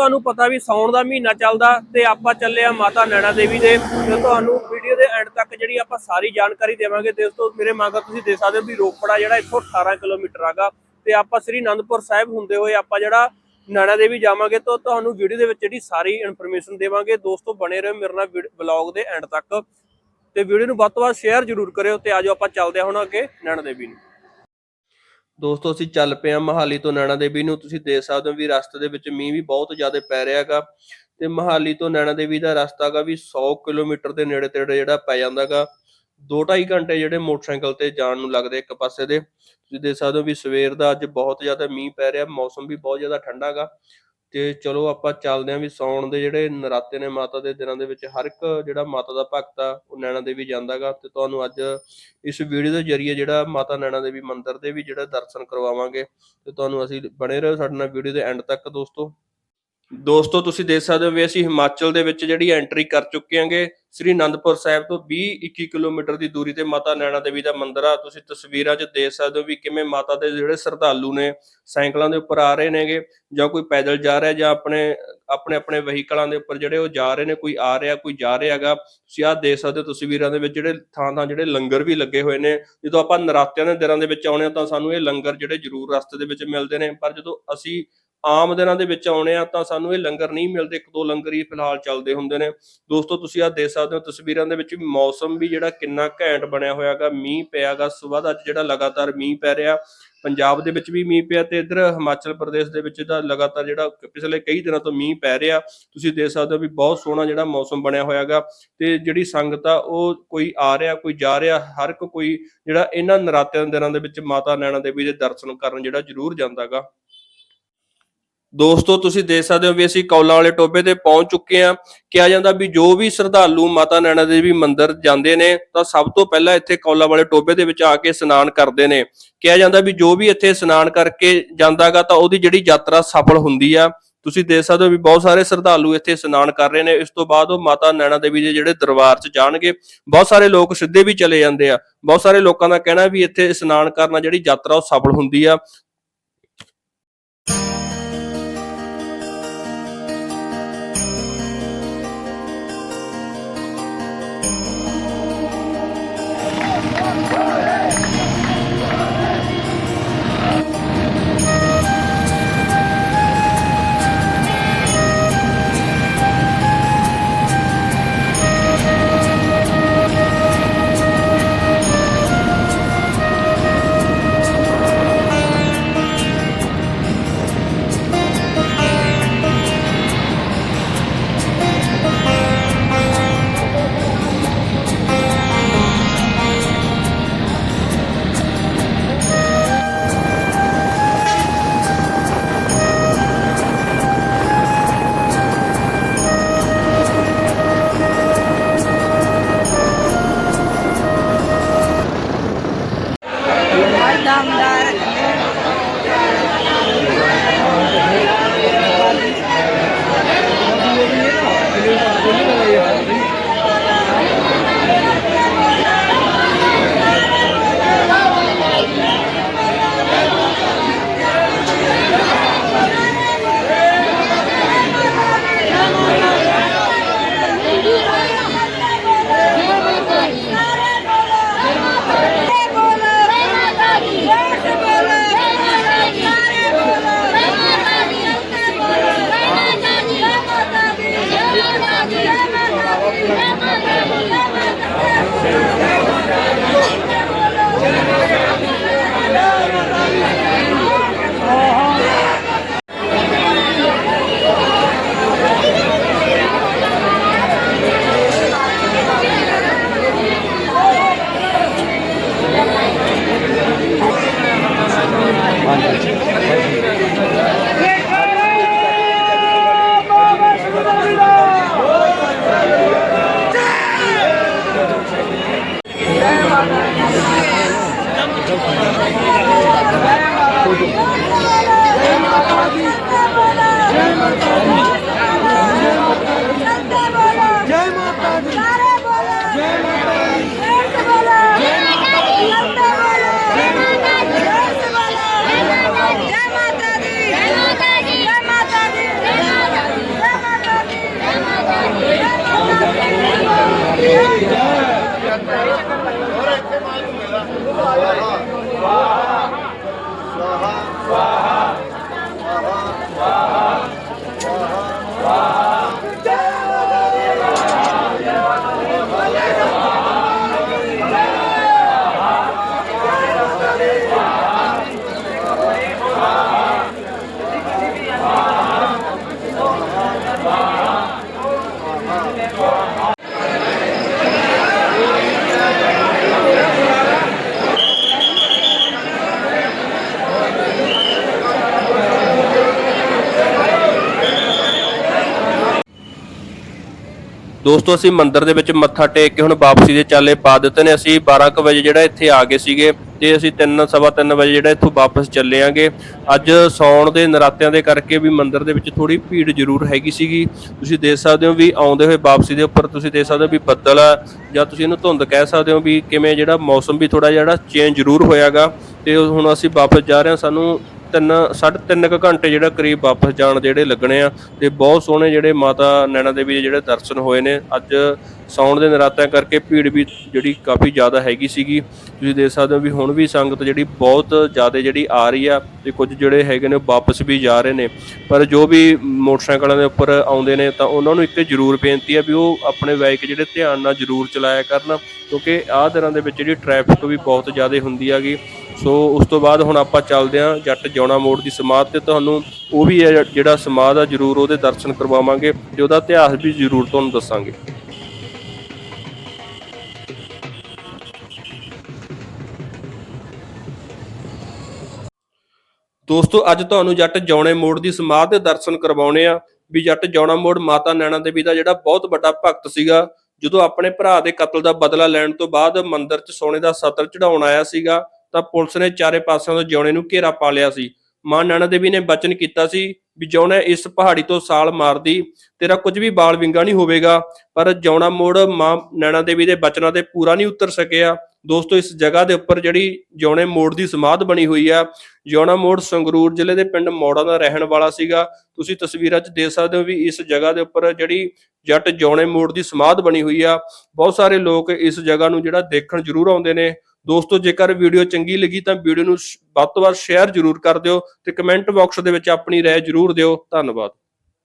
ਤੁਹਾਨੂੰ ਪਤਾ ਵੀ ਸੌਣ ਦਾ ਮਹੀਨਾ ਚੱਲਦਾ ਤੇ ਆਪਾਂ ਚੱਲੇ ਆ ਮਾਤਾ ਨੈਣਾ ਦੇਵੀ ਦੇ। ਤੇ ਤੁਹਾਨੂੰ ਵੀਡੀਓ ਦੇ ਐਂਡ ਤੱਕ ਜਿਹੜੀ ਆਪਾਂ ਸਾਰੀ ਜਾਣਕਾਰੀ ਦੇਵਾਂਗੇ ਦੋਸਤੋ ਮੇਰੇ ਮਗਰ ਤੁਸੀਂ ਦੇਖ ਸਕਦੇ ਹੋ ਵੀ ਰੋਪੜਾ ਜਿਹੜਾ ਇੱਥੋਂ 18 ਕਿਲੋਮੀਟਰ ਆਗਾ ਤੇ ਆਪਾਂ ਸ੍ਰੀ ਅਨੰਦਪੁਰ ਸਾਹਿਬ ਹੁੰਦੇ ਹੋਏ ਆਪਾਂ ਜਿਹੜਾ ਨੈਣਾ ਦੇਵੀ ਜਾਵਾਂਗੇ ਤਾਂ ਤੁਹਾਨੂੰ ਵੀਡੀਓ ਦੇ ਵਿੱਚ ਜਿਹੜੀ ਸਾਰੀ ਇਨਫੋਰਮੇਸ਼ਨ ਦੇਵਾਂਗੇ। ਦੋਸਤੋ, ਬਣੇ ਰਹੋ ਮੇਰੇ ਨਾਲ ਵਲੌਗ ਦੇ ਐਂਡ ਤੱਕ ਤੇ ਵੀਡੀਓ ਨੂੰ ਵੱਧ ਤੋਂ ਵੱਧ ਸ਼ੇਅਰ ਜ਼ਰੂਰ ਕਰਿਓ ਤੇ ਆਜੋ ਆਪਾਂ ਚੱਲਦੇ ਹਾਂ ਹੁਣ ਅੱਗੇ ਨੈਣਾ ਦੇਵੀ ਨੂੰ। ਦੋਸਤੋ, ਅਸੀਂ ਚੱਲ ਪਏ ਹਾਂ ਮਹਾਲੀ ਤੋਂ ਨੈਣਾ ਦੇਵੀ ਨੂੰ। ਤੁਸੀਂ ਦੇਖ ਸਕਦੇ ਹੋ ਵੀ ਰਸਤੇ ਦੇ ਵਿੱਚ ਮੀਂਹ ਵੀ ਬਹੁਤ ਜ਼ਿਆਦਾ ਪੈ ਰਿਹਾ ਹੈਗਾ ਤੇ ਮਹਾਲੀ ਤੋਂ ਨੈਣਾ ਦੇਵੀ ਦਾ ਰਸਤਾ ਹੈਗਾ ਵੀ 100 ਕਿਲੋਮੀਟਰ ਦੇ ਨੇੜੇ ਤੇੜੇ ਜਿਹੜਾ ਪੈ ਜਾਂਦਾਗਾ 2.5 ਘੰਟੇ ਜਿਹੜੇ ਮੋਟਰਸਾਈਕਲ ਤੇ ਜਾਣ ਨੂੰ ਲੱਗਦੇ ਇੱਕ ਪਾਸੇ ਦੇ। ਤੁਸੀਂ ਦੇਖ ਸਕਦੇ ਹੋ ਵੀ ਸਵੇਰ ਦਾ ਅੱਜ ਬਹੁਤ ਜ਼ਿਆਦਾ ਮੀਂਹ ਪੈ ਰਿਹਾ। ਮੌਸਮ ਵੀ ਬਹੁਤ ਜ਼ਿਆਦਾ ਠੰਡਾ ਹੈਗਾ ਤੇ ਚਲੋ ਆਪਾਂ ਚੱਲਦੇ ਆਂ ਵੀ ਸਾਉਣ ਦੇ ਜਿਹੜੇ ਨਰਾਤੇ ਨੇ ਮਾਤਾ ਦੇ ਦਿਨਾਂ ਦੇ ਵਿੱਚ, ਹਰ ਇੱਕ ਜਿਹੜਾ ਮਾਤਾ ਦਾ ਭਗਤ ਆ, ਉਹ ਨੈਣਾ ਦੇਵੀ ਜਾਂਦਾਗਾ ਤੇ ਤੁਹਾਨੂੰ ਅੱਜ ਇਸ ਵੀਡੀਓ ਦੇ ਜ਼ਰੀਏ ਜਿਹੜਾ ਮਾਤਾ ਨੈਣਾ ਦੇਵੀ ਮੰਦਿਰ ਦੇ ਵੀ ਜਿਹੜਾ ਦਰਸ਼ਨ ਕਰਵਾਵਾਂਗੇ ਤੇ ਤੁਹਾਨੂੰ ਅਸੀਂ ਬਣੇ ਰਹੋ ਸਾਡੇ ਨਾਲ ਵੀਡੀਓ ਦੇ ਐਂਡ ਤੱਕ ਦੋਸਤੋ। ਦੋਸਤੋ, ਤੁਸੀਂ ਦੇਖ ਸਕਦੇ ਹੋ ਵੀ ਅਸੀਂ ਹਿਮਾਚਲ ਦੇ ਵਿੱਚ ਜਿਹੜੀ ਐਂਟਰੀ ਕਰ ਚੁੱਕੇ ਹਾਂਗੇ, ਸ੍ਰੀ ਅਨੰਦਪੁਰ ਸਾਹਿਬ ਤੋਂ 20-21 ਕਿਲੋਮੀਟਰ ਦੀ ਦੂਰੀ ਤੇ ਮਾਤਾ ਨੈਣਾ ਦੇਵੀ ਦਾ ਮੰਦਿਰ ਆ। ਤੁਸੀਂ ਤਸਵੀਰਾਂ 'ਚ ਦੇਖ ਸਕਦੇ ਹੋ ਵੀ ਕਿਵੇਂ ਮਾਤਾ ਦੇ ਜਿਹੜੇ ਸ਼ਰਧਾਲੂ ਨੇ, ਸਾਈਕਲਾਂ ਦੇ ਉੱਪਰ ਆ ਰਹੇ ਨੇਗੇ ਜਾਂ ਕੋਈ ਪੈਦਲ ਜਾ ਰਿਹਾ ਜਾਂ ਆਪਣੇ ਆਪਣੇ ਆਪਣੇ ਵਹੀਕਲਾਂ ਦੇ ਉੱਪਰ ਜਿਹੜੇ ਉਹ ਜਾ ਰਹੇ ਨੇ, ਕੋਈ ਆ ਰਿਹਾ, ਕੋਈ ਜਾ ਰਿਹਾ ਹੈਗਾ। ਤੁਸੀਂ ਆਹ ਦੇਖ ਸਕਦੇ ਹੋ ਤਸਵੀਰਾਂ ਦੇ ਵਿੱਚ ਜਿਹੜੇ ਥਾਂ ਥਾਂ ਜਿਹੜੇ ਲੰਗਰ ਵੀ ਲੱਗੇ ਹੋਏ ਨੇ। ਜਦੋਂ ਆਪਾਂ ਨਰਾਤਿਆਂ ਦੇ ਦਿਨਾਂ ਦੇ ਵਿੱਚ ਆਉਣੇ ਆ ਤਾਂ ਸਾਨੂੰ ਇਹ ਲੰਗਰ ਜਿਹੜੇ ਜ਼ਰੂਰ ਰਸਤੇ ਦੇ ਵਿੱਚ ਮਿਲਦੇ ਨੇ। ਪਰ ਜਦੋਂ ਅਸੀਂ ਆਮ ਦਿਨਾਂ ਦੇ ਵਿੱਚ ਆਉਣੇ ਆ ਤਾਂ ਸਾਨੂੰ ਇਹ ਲੰਗਰ ਨਹੀਂ ਮਿਲਦੇ, ਇੱਕ ਦੋ ਲੰਗਰ ਹੀ ਫਿਲਹਾਲ ਚੱਲਦੇ ਹੁੰਦੇ ਨੇ। ਦੋਸਤੋ, ਤੁਸੀਂ ਆਹ ਦੇਖ ਸਕਦੇ ਹੋ ਤਸਵੀਰਾਂ ਦੇ ਵਿੱਚ ਵੀ ਮੌਸਮ ਵੀ ਜਿਹੜਾ ਕਿੰਨਾ ਘੈਂਟ ਬਣਿਆ ਹੋਇਆਗਾ ਮੀਂਹ ਪਿਆਗਾ, ਸਵੇਰ ਦਾ ਜਿਹੜਾ ਲਗਾਤਾਰ ਮੀਂਹ ਪੈ ਰਿਹਾ, ਪੰਜਾਬ ਦੇ ਵਿੱਚ ਵੀ ਮੀਂਹ ਪਿਆ ਤੇ ਇਧਰ ਹਿਮਾਚਲ ਪ੍ਰਦੇਸ਼ ਦੇ ਵਿੱਚ ਦਾ ਲਗਾਤਾਰ ਜਿਹੜਾ ਪਿਛਲੇ ਕਈ ਦਿਨਾਂ ਤੋਂ ਮੀਂਹ ਪੈ ਰਿਹਾ। ਤੁਸੀਂ ਦੇਖ ਸਕਦੇ ਹੋ ਵੀ ਬਹੁਤ ਸੋਹਣਾ ਜਿਹੜਾ ਮੌਸਮ ਬਣਿਆ ਹੋਇਆਗਾ ਤੇ ਜਿਹੜੀ ਸੰਗਤ ਆ, ਉਹ ਕੋਈ ਆ ਰਿਹਾ, ਕੋਈ ਜਾ ਰਿਹਾ, ਹਰ ਇੱਕ ਕੋਈ ਜਿਹੜਾ ਇਹਨਾਂ ਨਰਾਤਿਆਂ ਦੇ ਦਿਨਾਂ ਦੇ ਵਿੱਚ ਮਾਤਾ ਨੈਣਾ ਦੇਵੀ ਦੇ ਦਰਸ਼ਨ ਕਰਨ ਜਿਹੜਾ ਜ਼ਰੂਰ ਜਾਂਦਾਗਾ ਦੋਸਤੋ, ਤੁਸੀਂ ਦੇਖ ਸਕਦੇ ਹੋ ਵੀ ਅਸੀਂ ਕੌਲਾਂ ਵਾਲੇ ਟੋਬੇ ਤੇ ਪਹੁੰਚ ਚੁੱਕੇ ਹਾਂ। ਕਿਹਾ ਜਾਂਦਾ ਵੀ ਜੋ ਵੀ ਸ਼ਰਧਾਲੂ ਮਾਤਾ ਨੈਣਾ ਦੇਵੀ ਮੰਦਿਰ ਜਾਂਦੇ ਨੇ, ਤਾਂ ਸਭ ਤੋਂ ਪਹਿਲਾਂ ਇੱਥੇ ਕੌਲਾਂ ਵਾਲੇ ਟੋਬੇ ਦੇ ਵਿੱਚ ਆ ਕੇ ਇਸ਼ਨਾਨ ਕਰਦੇ ਨੇ। ਕਿਹਾ ਜਾਂਦਾ ਵੀ ਜੋ ਵੀ ਇੱਥੇ ਇਸ਼ਨਾਨ ਕਰਕੇ ਜਾਂਦਾਗਾ, ਤਾਂ ਉਹਦੀ ਜਿਹੜੀ ਯਾਤਰਾ ਸਫਲ ਹੁੰਦੀ ਆ। ਤੁਸੀਂ ਦੇਖ ਸਕਦੇ ਹੋ ਵੀ ਬਹੁਤ ਸਾਰੇ ਸ਼ਰਧਾਲੂ ਇੱਥੇ ਇਸ਼ਨਾਨ ਕਰ ਰਹੇ ਨੇ। ਇਸ ਤੋਂ ਬਾਅਦ ਉਹ ਮਾਤਾ ਨੈਣਾ ਦੇਵੀ ਦੇ ਜਿਹੜੇ ਦਰਬਾਰ 'ਚ ਜਾਣਗੇ। ਬਹੁਤ ਸਾਰੇ ਲੋਕ ਸਿੱਧੇ ਵੀ ਚਲੇ ਜਾਂਦੇ ਆ। ਬਹੁਤ ਸਾਰੇ ਲੋਕਾਂ ਦਾ ਕਹਿਣਾ ਵੀ ਇੱਥੇ ਇਸ਼ਨਾਨ ਕਰਨਾ ਜਿਹੜੀ ਯਾਤਰਾ ਉਹ ਸਫਲ ਹੁੰਦੀ ਆ। ਦੋਸਤੋ, ਅਸੀਂ ਮੰਦਿਰ ਦੇ ਵਿੱਚ ਮੱਥਾ ਟੇਕ ਕੇ ਹੁਣ ਵਾਪਸੀ ਦੇ ਚਾਲੇ ਪਾ ਦਿੱਤੇ ਨੇ। ਅਸੀਂ 12 ਕੁ ਵਜੇ ਜਿਹੜਾ ਇੱਥੇ ਆ ਗਏ ਸੀਗੇ ਤੇ ਅਸੀਂ 3 ਸਵਾ 3 ਵਜੇ ਜਿਹੜਾ ਇੱਥੋਂ ਵਾਪਸ ਚੱਲੇ ਆਂਗੇ। ਅੱਜ ਸੌਣ ਦੇ ਨਰਾਤਿਆਂ ਦੇ ਕਰਕੇ ਵੀ ਮੰਦਿਰ ਦੇ ਵਿੱਚ ਥੋੜੀ ਭੀੜ ਜ਼ਰੂਰ ਹੈਗੀ ਸੀਗੀ। ਤੁਸੀਂ ਦੇਖ ਸਕਦੇ ਹੋ ਵੀ ਆਉਂਦੇ ਹੋਏ ਵਾਪਸੀ ਦੇ ਉੱਪਰ ਤੁਸੀਂ ਦੇਖ ਸਕਦੇ ਹੋ ਵੀ ਬੱਦਲ ਆ, ਜਾਂ ਤੁਸੀਂ ਇਹਨੂੰ ਧੁੰਦ ਕਹਿ ਸਕਦੇ ਹੋ ਵੀ ਕਿਵੇਂ ਜਿਹੜਾ ਮੌਸਮ ਵੀ ਥੋੜਾ ਜਿਹੜਾ ਚੇਂਜ ਜ਼ਰੂਰ ਹੋਇਆਗਾ। ਤੇ ਹੁਣ ਅਸੀਂ ਵਾਪਸ ਜਾ ਰਹੇ ਹਾਂ। ਸਾਨੂੰ ਤਿੰਨ, ਸਾਢੇ ਤਿੰਨ ਕੁ ਘੰਟੇ ਜਿਹੜਾ ਕਰੀਬ ਵਾਪਸ ਜਾਣ ਦੇ ਜਿਹੜੇ ਲੱਗਣੇ ਆ, ਤੇ ਬਹੁਤ ਸੋਹਣੇ ਜਿਹੜੇ ਮਾਤਾ ਨੈਣਾ ਦੇਵੀ ਦੇ ਜਿਹੜੇ ਦਰਸ਼ਨ ਹੋਏ ਨੇ। ਅੱਜ ਸਾਉਣ ਦੇ ਨਰਾਤਿਆਂ ਕਰਕੇ ਭੀੜ ਵੀ ਜਿਹੜੀ ਕਾਫੀ ਜ਼ਿਆਦਾ ਹੈਗੀ ਸੀਗੀ। ਤੁਸੀਂ ਦੇਖ ਸਕਦੇ ਹੋ ਵੀ ਹੁਣ ਵੀ ਸੰਗਤ ਜਿਹੜੀ ਬਹੁਤ ਜ਼ਿਆਦਾ ਜਿਹੜੀ ਆ ਰਹੀ ਆ ਤੇ ਕੁਝ ਜਿਹੜੇ ਹੈਗੇ ਨੇ ਉਹ ਵਾਪਸ ਵੀ ਜਾ ਰਹੇ ਨੇ। ਪਰ ਜੋ ਵੀ ਮੋਟਰਸਾਈਕਲਾਂ ਦੇ ਉੱਪਰ ਆਉਂਦੇ ਨੇ ਤਾਂ ਉਹਨਾਂ ਨੂੰ ਇੱਕ ਜ਼ਰੂਰ ਬੇਨਤੀ ਆ ਵੀ ਉਹ ਆਪਣੇ ਬਾਈਕ ਜਿਹੜੇ ਧਿਆਨ ਨਾਲ ਜ਼ਰੂਰ ਚਲਾਇਆ ਕਰਨ, ਕਿਉਂਕਿ ਆਹ ਦਿਨਾਂ ਦੇ ਵਿੱਚ ਜਿਹੜੀ ਟ੍ਰੈਫਿਕ ਵੀ ਬਹੁਤ ਜ਼ਿਆਦਾ ਹੁੰਦੀ ਹੈਗੀ। ਸੋ ਉਸ ਤੋਂ ਬਾਅਦ ਹੁਣ ਆਪਾਂ ਚੱਲਦੇ ਹਾਂ ਜੱਟ ਜਿਉਣਾ ਮੋੜ ਦੀ ਸਮਾਧ ਤੇ ਤੁਹਾਨੂੰ ਉਹ ਵੀ ਹੈ ਜਿਹੜਾ ਸਮਾਧ ਆ ਜ਼ਰੂਰ ਉਹਦੇ ਦਰਸ਼ਨ ਕਰਵਾਵਾਂਗੇ ਤੇ ਉਹਦਾ ਇਤਿਹਾਸ ਵੀ ਜ਼ਰੂਰ ਤੁਹਾਨੂੰ ਦੱਸਾਂਗੇ। ਦੋਸਤੋ, ਅੱਜ ਤੁਹਾਨੂੰ ਜੱਟ ਜੌਣੇ ਮੋੜ ਦੀ ਸਮਾਧ ਦੇ ਦਰਸ਼ਨ ਕਰਵਾਉਣੇ ਆ ਵੀ ਜੱਟ ਜੌਣਾ ਮੋੜ ਮਾਤਾ ਨੈਣਾ ਦੇਵੀ ਦਾ ਜਿਹੜਾ ਬਹੁਤ ਵੱਡਾ ਭਗਤ ਸੀਗਾ, ਜਦੋਂ ਆਪਣੇ ਭਰਾ ਦੇ ਕਤਲ ਦਾ ਬਦਲਾ ਲੈਣ ਤੋਂ ਬਾਅਦ ਮੰਦਿਰ 'ਚ ਸੋਨੇ ਦਾ ਸਤਰ ਚੜਾਉਣ ਆਇਆ ਸੀਗਾ ਤਾਂ ਪੁਲਿਸ ਨੇ ਚਾਰੇ ਪਾਸਿਆਂ ਤੋਂ ਜਿਉਣੇ ਨੂੰ ਘੇਰਾ ਪਾ ਲਿਆ ਸੀ। ਮਾਂ ਨੈਣਾ ਦੇਵੀ ਨੇ ਬਚਨ ਕੀਤਾ ਸੀ ਵੀ ਜਿਉਣਾ ਇਸ ਪਹਾੜੀ ਤੋਂ ਸਾਲ ਮਾਰਦੀ, ਤੇਰਾ ਕੁਝ ਵੀ ਬਾਲ ਵਿੰਗਾ ਨਹੀਂ ਹੋਵੇਗਾ, ਪਰ ਜਿਉਣਾ ਮੋੜ ਮਾਂ ਨੈਣਾ ਦੇਵੀ ਦੇ ਬਚਨਾਂ ਤੇ ਪੂਰਾ ਨਹੀਂ ਉਤਰ ਸਕਿਆ। ਦੋਸਤੋ, ਇਸ ਜਗ੍ਹਾ ਦੇ ਉੱਪਰ ਜਿਹੜੀ ਜਿਉਣੇ ਮੋੜ ਦੀ ਸਮਾਧ ਬਣੀ ਹੋਈ ਆ, ਜਿਉਣਾ ਮੋੜ ਸੰਗਰੂਰ ਜ਼ਿਲ੍ਹੇ ਦੇ ਪਿੰਡ ਮੋੜਾ ਦਾ ਰਹਿਣ ਵਾਲਾ ਸੀਗਾ। ਤੁਸੀਂ ਤਸਵੀਰਾਂ 'ਚ ਦੇਖ ਸਕਦੇ ਹੋ ਵੀ ਇਸ ਜਗ੍ਹਾ ਦੇ ਉੱਪਰ ਜਿਹੜੀ ਜੱਟ ਜਿਉਣੇ ਮੋੜ ਦੀ ਸਮਾਧ ਬਣੀ ਹੋਈ ਆ। ਬਹੁਤ ਸਾਰੇ ਲੋਕ ਇਸ ਜਗ੍ਹਾ ਨੂੰ ਜਿਹੜਾ ਦੇਖਣ ਜ਼ਰੂਰ ਆਉਂਦੇ ਨੇ। ਦੋਸਤੋ, ਜੇਕਰ ਵੀਡੀਓ ਚੰਗੀ ਲੱਗੀ ਤਾਂ ਵੀਡੀਓ ਨੂੰ ਵੱਧ ਤੋਂ ਵੱਧ ਸ਼ੇਅਰ ਜ਼ਰੂਰ ਕਰ ਦਿਓ ਤੇ ਕਮੈਂਟ ਬਾਕਸ ਦੇ ਵਿੱਚ ਆਪਣੀ ਰਾਏ ਜ਼ਰੂਰ ਦਿਓ। ਧੰਨਵਾਦ।